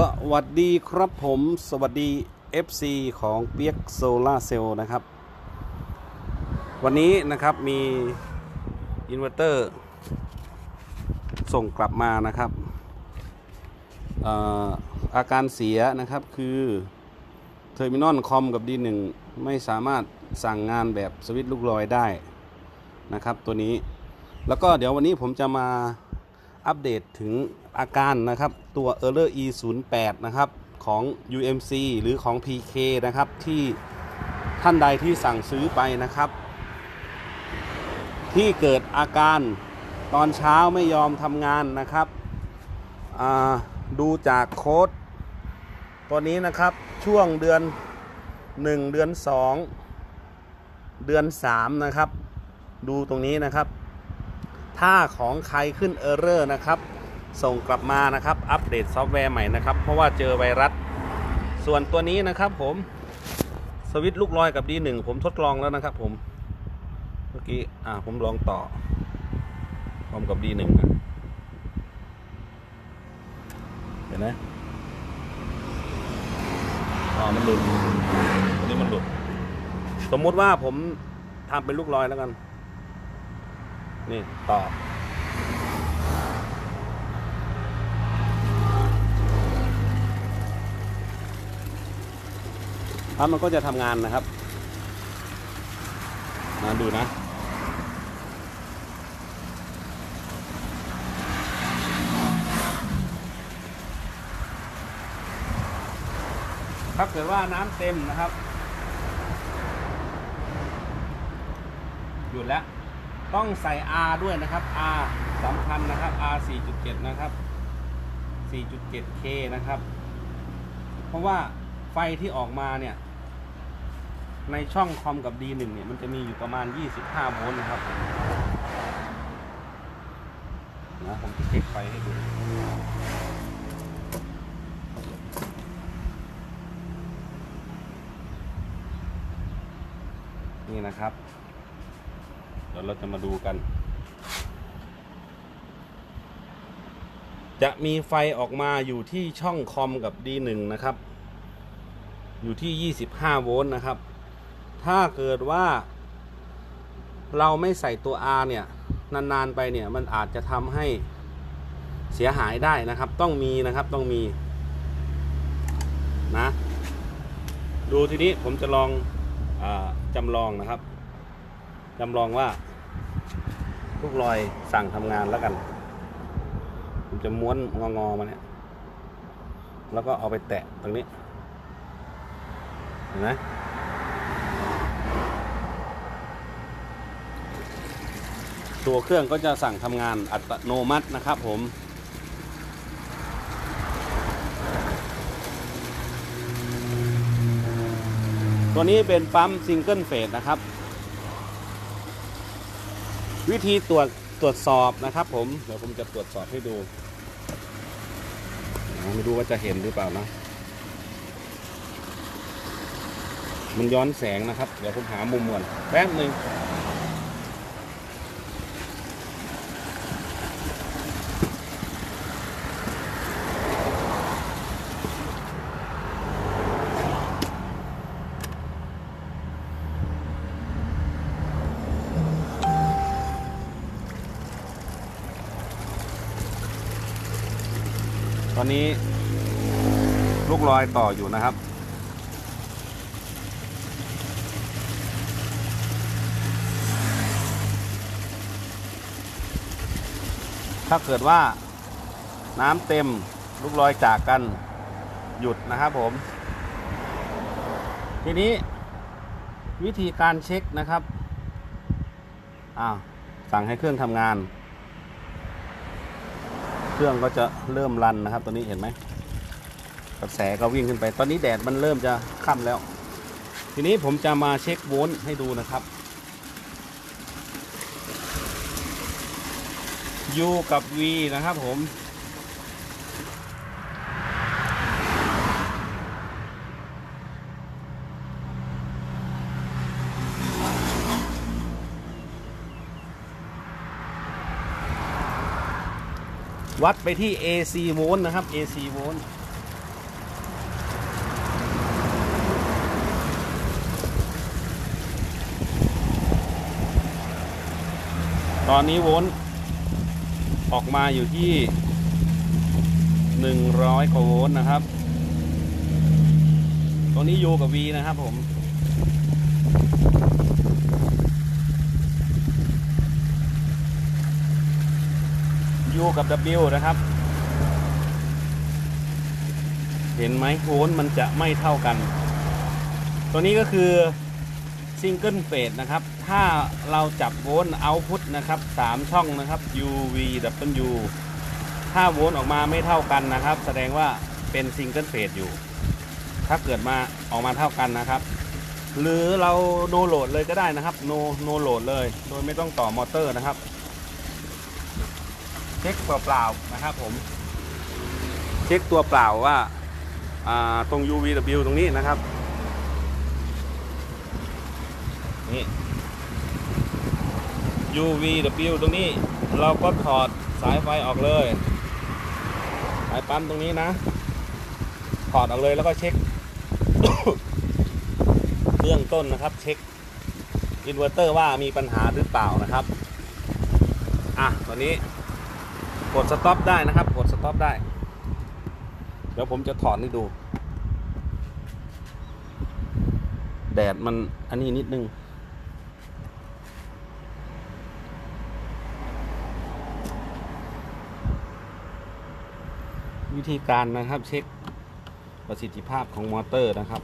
สวัสดีครับผมสวัสดี FC ของเปียกโซล่าเซลล์นะครับ วันนี้นะครับมีอินเวอร์เตอร์ส่งกลับมานะครับอ่ออาการเสียนะครับคือเทอร์มินอลคอมกับ D1 ไม่สามารถสั่งงานแบบสวิตช์ลูกลอยได้นะครับตัวนี้ แล้วก็เดี๋ยววันนี้ผมจะมาอัปเดตถึง อาการนะครับตัว Error E08 นะครับของ UMC หรือของ PK นะครับที่ท่านใดที่สั่งซื้อไปนะครับ ที่เกิดอาการตอนเช้าไม่ยอมทำงานนะครับดูจากโค้ดตัวนี้นะครับช่วงเดือน 1 เดือน 2 เดือน 3 นะครับ ดูตรงนี้นะครับ ถ้าของใครขึ้นเออร์เรอร์นะครับ ส่งกลับมานะครับ อัปเดตซอฟต์แวร์ใหม่นะครับ เพราะว่าเจอไวรัส ส่วนตัวนี้นะครับผมสวิตช์ลูกลอยกับ D1 ผมทดลองแล้วนะครับผมเมื่อกี้อ่าผมลองต่อพร้อมกับ D1 นะเห็นไหมอ๋อมันหลุดอันนี้มันหลุด สมมุติว่าผมทำเป็นลูกลอยแล้วกัน นี่ต่อ ครับมันก็จะทำงานนะครับมาดูนะถ้าเกิดว่าน้ำเต็มนะครับ หยุดแล้ว ต้องใส่ R ด้วยนะครับ R สำคัญนะครับ R 4.7 นะครับ 4.7K นะครับ เพราะว่าไฟที่ออกมาเนี่ย ในช่องคอมกับ D1 เนี่ยมันจะมีอยู่ประมาณ 25 โวลต์นะครับนะผมจะเช็คไฟให้ดูนี่นะครับ เดี๋ยวเราจะมาดูกัน จะมีไฟออกมาอยู่ที่ช่องคอมกับ D1 นะครับ อยู่ที่ 25 โวลต์นะครับ ถ้าเกิดว่า เราไม่ใส่ตัว R เนี่ย นาน ๆ ไปเนี่ย มันอาจจะทำให้เสียหายได้นะครับ ต้องมีนะครับต้องมีนะ ดูทีนี้ผมจะลองอจำลองนะครับจำลองว่าลูกลอยสั่งทำงานแล้วกัน ผมจะม้วนงองอๆมาเนี่ย แล้วก็เอาไปแตะตรงนี้ เห็นไหม ตัวเครื่องก็จะสั่งทำงานอัตโนมัตินะครับผมตัวนี้เป็นปั๊มซิงเกิลเฟสนะครับ วิธีตรวจตรวจสอบนะครับผม เดี๋ยวผมจะตรวจสอบให้ดูไม่รู้ว่าจะเห็นหรือเปล่านะมันย้อนแสงนะครับ เดี๋ยวผมหามุมก่อนแป๊บหนึ่ง อยต่ออยู่นะครับ ถ้าเกิดว่าน้ำเต็มลูกลอยจากกันหยุดนะครับผม ทีนี้วิธีการเช็คนะครับอ้าวสั่งให้เครื่องทำงาน เครื่องก็จะเริ่มรันนะครับตัวนี้เห็นไหม กระแสก็วิ่งขึ้นไป ตอนนี้แดดมันเริ่มจะค่ำแล้ว ทีนี้ผมจะมาเช็คโวลต์ให้ดูนะครับ U กับ V นะครับผม วัดไปที่ AC โวลต์นะครับ AC โวลต์ ตอนนี้โวลต์ออกมาอยู่ที่ 100 กว่าโวลต์นะครับตรงนี้ U กับ V นะครับผม U กับ W นะครับ เห็นไหมโวลต์มันจะไม่เท่ากัน ตัวนี้ก็คือซิงเกิลเฟสนะครับ ถ้าเราจับโวลต์เอาพุตนะครับ 3 ช่องนะครับ U V W ถ้าโวลต์ออกมาไม่เท่ากันนะครับ แสดงว่าเป็นซิงเกิลเฟสอยู่ ถ้าเกิดมาออกมาเท่ากันนะครับ หรือเราโนโหลดเลยก็ได้นะครับ โนโนโหลดเลย โดยไม่ต้องต่อมอเตอร์นะครับเช็คเปล่าๆนะครับผม เช็คตัวเปล่าว่าอ่าตรง UVW ตรงนี้นะครับ นี่ UVW ตรงนี้เราก็ถอดสายไฟออกเลย สายปั๊มตรงนี้นะ ถอดออกเลยแล้วก็เช็คเบื้องต้นนะครับ เช็คอินเวอร์เตอร์ว่ามีปัญหาหรือเปล่านะครับ อะตอนนี้กดสต็อปได้นะครับ กดสต็อปได้ เดี๋ยวผมจะถอดให้ดู แดดมันอันนี้นิดนึง ธีการนะครับ เช็คประสิทธิภาพของมอเตอร์นะครับ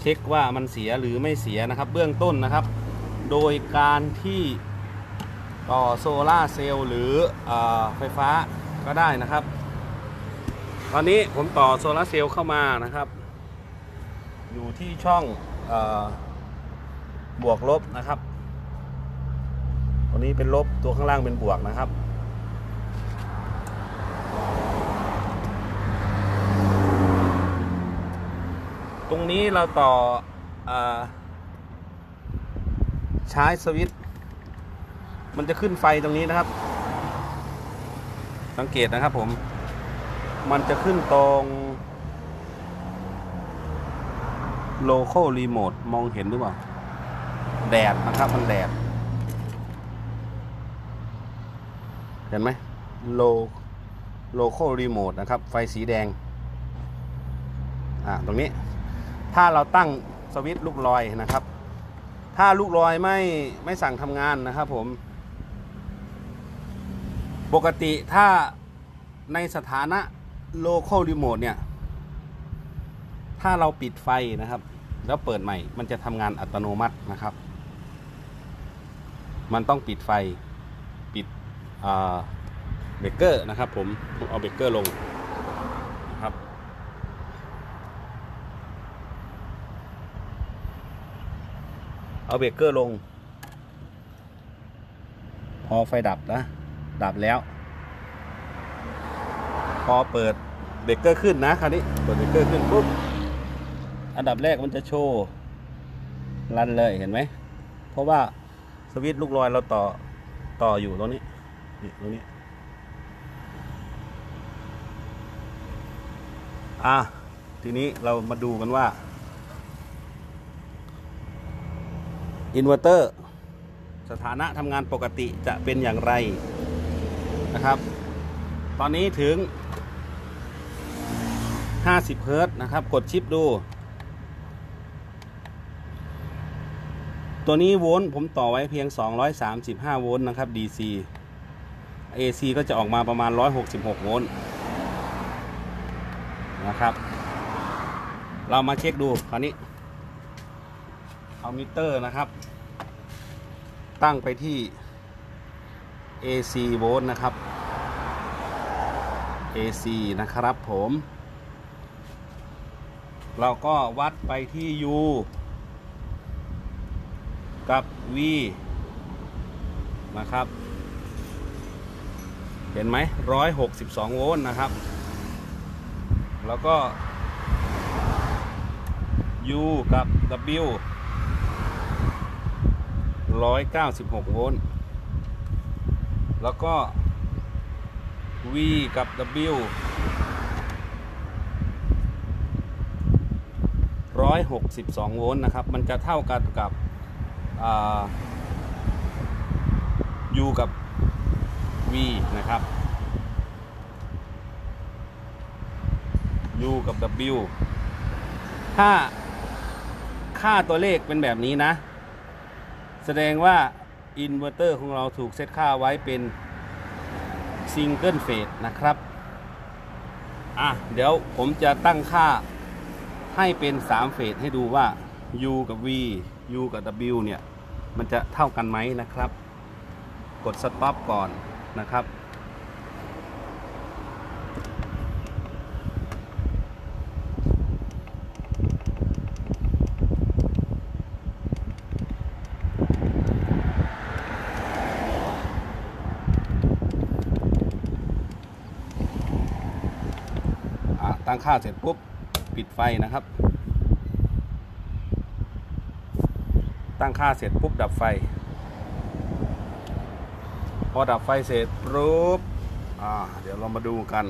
เช็คว่ามันเสียหรือไม่เสียนะครับ เบื้องต้นนะครับ โดยการที่ต่อโซลาเซลล์หรืออไฟฟ้าก็ได้นะครับ ตอนนี้ผมต่อโซลาเซลล์เข้ามานะครับ อยู่ที่ช่องอบวกลบนะครับ ตัวนี้เป็นลบตัวข้างล่างเป็นบวกนะครับ ตรงนี้เราต่ออใช้สวิตช์มันจะขึ้นไฟตรงนี้นะครับ สังเกตนะครับผม มันจะขึ้นตรง local remote มองเห็นหรือเปล่า แดดนะครับมันแดด เห็นไหม low local remote นะครับ ไฟสีแดง อ่าตรงนี้ ถ้าเราตั้งสวิตช์ลูกลอยนะครับ ถ้าลูกลอยไม่ไม่สั่งทำงานนะครับผม ปกติถ้าในสถานะ local remote เนี่ย ถ้าเราปิดไฟนะครับ แล้วเปิดใหม่ มันจะทำงานอัตโนมัตินะครับ มันต้องปิดไฟปิดเบรกเกอร์นะครับผมเอาเบรกเกอร์ลงนะครับ เอาเบรกเกอร์ลง พอไฟดับนะ ดับแล้ว พอเปิดเบรกเกอร์ขึ้นนะคราวนี้ เปิดเบรกเกอร์ขึ้นปุ๊บ อันดับแรกมันจะโชว์รันเลยเห็นไหม เพราะว่าสวิตช์ลูกลอยเราต่อต่ออยู่ตรงนี้ นี่ตรงนี้ อะ ทีนี้เรามาดูกันว่า อินเวอร์เตอร์สถานะทำงานปกติจะเป็นอย่างไรนะครับ ตอนนี้ถึง 50 เฮิรต์นะครับ กดชิปดู ตัวนี้โวลต์ผมต่อไว้เพียง 235 โวลต์นะครับ DC AC ก็จะออกมาประมาณ 166 โวลต์นะครับ เรามาเช็คดูคราวนี้ เอามิเตอร์นะครับ ตั้งไปที่ AC โวลต์นะครับ AC นะครับผม เราก็วัดไปที่ U กับ V นะครับ เห็นไหม162โวลต์นะครับ แล้วก็ U กับ W 196 โวลต์ แล้วก็ V กับ W 162 โวลต์นะครับ มันจะเท่ากันกับอ U กับ V นะครับ U กับ W ถ้าค่าตัวเลขเป็นแบบนี้นะ แสดงว่าอินเวอร์เตอร์ของเราถูกเซตค่าไว้เป็นซิงเกิลเฟสนะครับ อะ เดี๋ยวผมจะตั้งค่าให้เป็น 3 เฟสให้ดูว่า U กับ V U กับ W เนี่ย มันจะเท่ากันไหมนะครับ กดสต็อปก่อนนะครับ อะตั้งค่าเสร็จปุ๊บปิดไฟนะครับ ตั้งค่าเสร็จปุ๊บดับไฟ พอดับไฟเสร็จปุ๊บอ่าเดี๋ยวเรามาดูกัน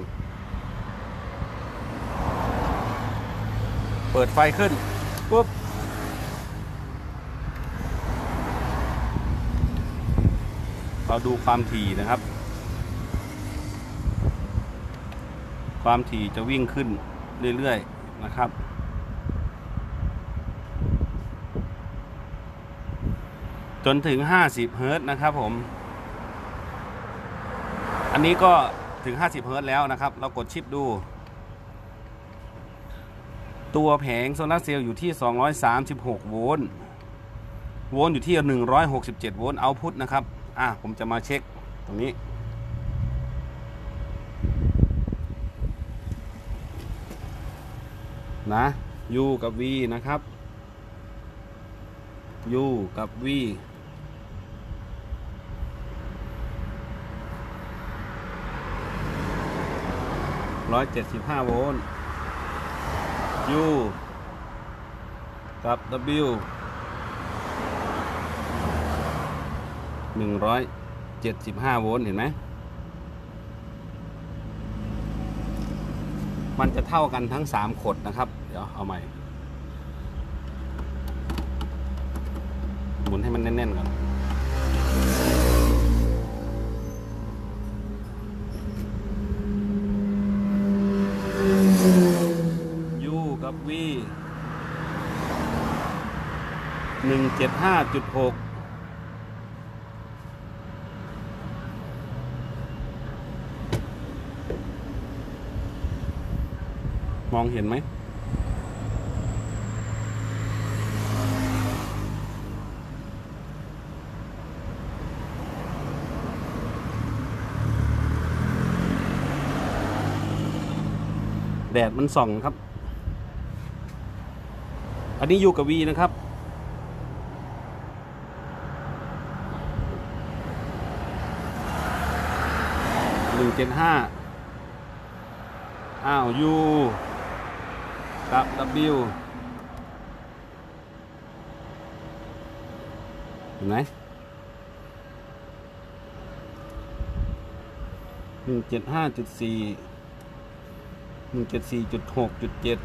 เปิดไฟขึ้นปุ๊บเราดูความถี่นะครับ ความถี่จะวิ่งขึ้นเรื่อยๆนะครับ จนถึง 50เฮิรต์นะครับผม อันนี้ก็ถึง 50เฮิรต์แล้วนะครับ เรากดชิปดู ตัวแผงโซลาร์เซลล์อยู่ที่ 236 โวลต์โวลต์อยู่ที่ 167 โวลต์เอาพุทนะครับ อะ ผมจะมาเช็คตรงนี้ นะ U กับ V นะครับ U กับ V ร้อยเจ็ดสิบห้าโวลต์ U กับ W หนึ่งร้อยเจ็ดสิบห้าโวลต์ เห็นไหม มันจะเท่ากันทั้ง 3 ขดนะครับ เดี๋ยวเอาใหม่ หมุนให้มันแน่นๆก่อน U กับ V หนึ่งเจ็ดห้าจุดหก มองเห็นไหม แดดมันส่องครับ อันนี้อยู่กับวีนะครับหนึ่งเจ็ดห้าอ้าว U กับ W เห็นไหมหนึ่งเจ็ดห้าจุดสี่หนึ่งเจ็ดสี่จุดหกจุดเจ็ด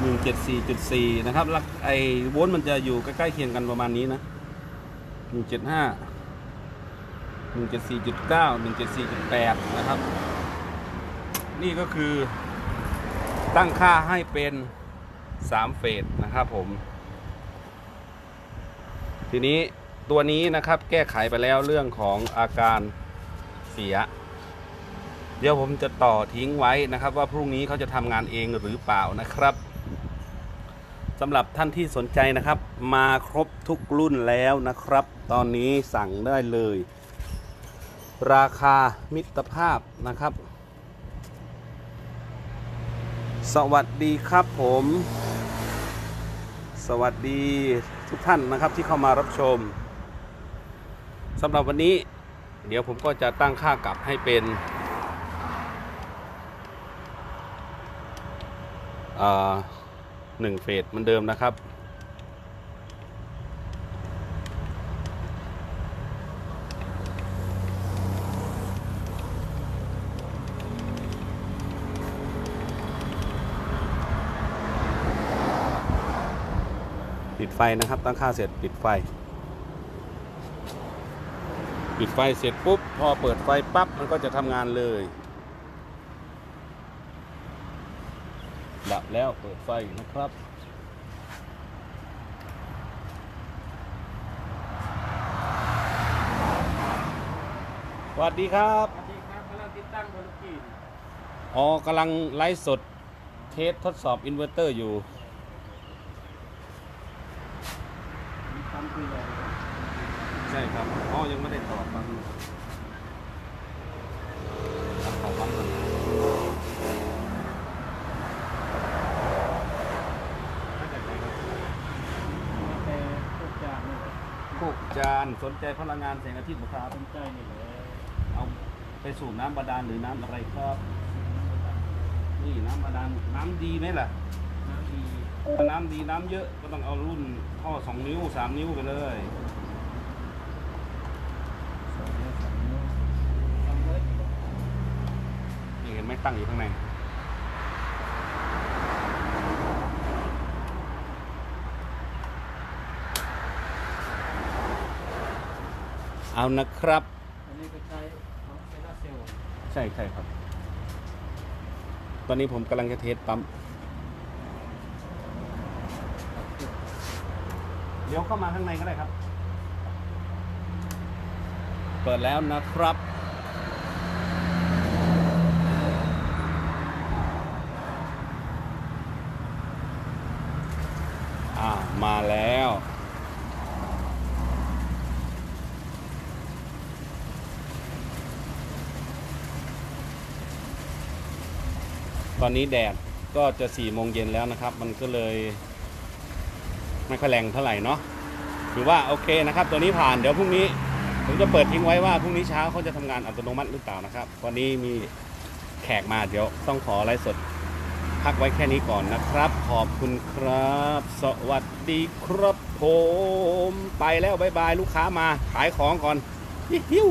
หนึ่งเจ็ดสี่จุดสี่นะครับลักไอโวลต์มันจะอยู่ใกล้ๆเคียงกันประมาณนี้นะหนึ่งเจ็ดห้าหนึ่งเจ็ดสี่จุดเก้าหนึ่งเจ็ดสี่จุดแปดนะครับ นี่ก็คือ ตั้งค่าให้เป็น 3 เฟสนะครับผม ทีนี้ตัวนี้นะครับแก้ไขไปแล้วเรื่องของอาการเสีย เดี๋ยวผมจะต่อทิ้งไว้นะครับ ว่าพรุ่งนี้เขาจะทำงานเองหรือเปล่านะครับสำหรับท่านที่สนใจนะครับ มาครบทุกรุ่นแล้วนะครับ ตอนนี้สั่งได้เลย ราคามิตรภาพนะครับ สวัสดีครับผม สวัสดีทุกท่านนะครับที่เข้ามารับชมสำหรับวันนี้ เดี๋ยวผมก็จะตั้งค่ากลับให้เป็นหนึ่งเฟสเหมือนเดิมนะครับ ไฟนะครับ ตั้งค่าเสร็จปิดไฟ ปิดไฟเสร็จปุ๊บ พอเปิดไฟปั๊บ มันก็จะทำงานเลย ดับแล้วเปิดไฟนะครับสวัสดีครับสวัสดีครับกำลังติดตั้งบนกีนอ๋อกำลังไลฟ์สดเทสทดสอบอินเวอร์เตอร์อยู่ มีปั๊มคุยเลย ใช่ครับอ๋อยังไม่ได้ต่อปั๊มตัดต่อปั๊มก่อนมาจากไหนครับมาแต่พวกจานนี่พวกจานสนใจพลังงานแสงอาทิตย์บุครับสนใจนี่แหละเอาไปสูบน้ำบาดาลหรือน้ำอะไรครับ นี่น้ำบาดาลน้ำดีไหมล่ะ น้ำดีถ้าน้ำดีน้ำเยอะก็ต้องเอารุ่นท่อสองนิ้วสามนิ้วไปเลย สองนิ้วสองนิ้วทำเลย นี่เห็นไหม ตั้งอยู่ข้างในเอานะครับ อันนี้ก็ใช้เซลล์เซลล์ใช่ใช่ครับ ตอนนี้ผมกำลังจะเทสปั๊ม เดี๋ยวเข้ามาข้างในก็ได้ครับ เปิดแล้วนะครับ อ่า มาแล้ว ตอนนี้แดดก็จะ4ี่โมงเย็นแล้วนะครับ มันก็เลยไม่ค่อยแรงเท่าไหร่เนาะถือว่าโอเคนะครับ ตัวนี้ผ่านเดี๋ยวพรุ่งนี้ผมจะเปิดทิ้งไว้ว่าพรุ่งนี้เช้าเขาจะทำงานอัตโนมัติหรือเปล่านะครับวันนี้มีแขกมาเดี๋ยวต้องขอไลฟ์สดพักไว้แค่นี้ก่อนนะครับ ขอบคุณครับ สวัสดีครับผม ไปแล้วบายบายลูกค้ามาขายของก่อนฮิ้ว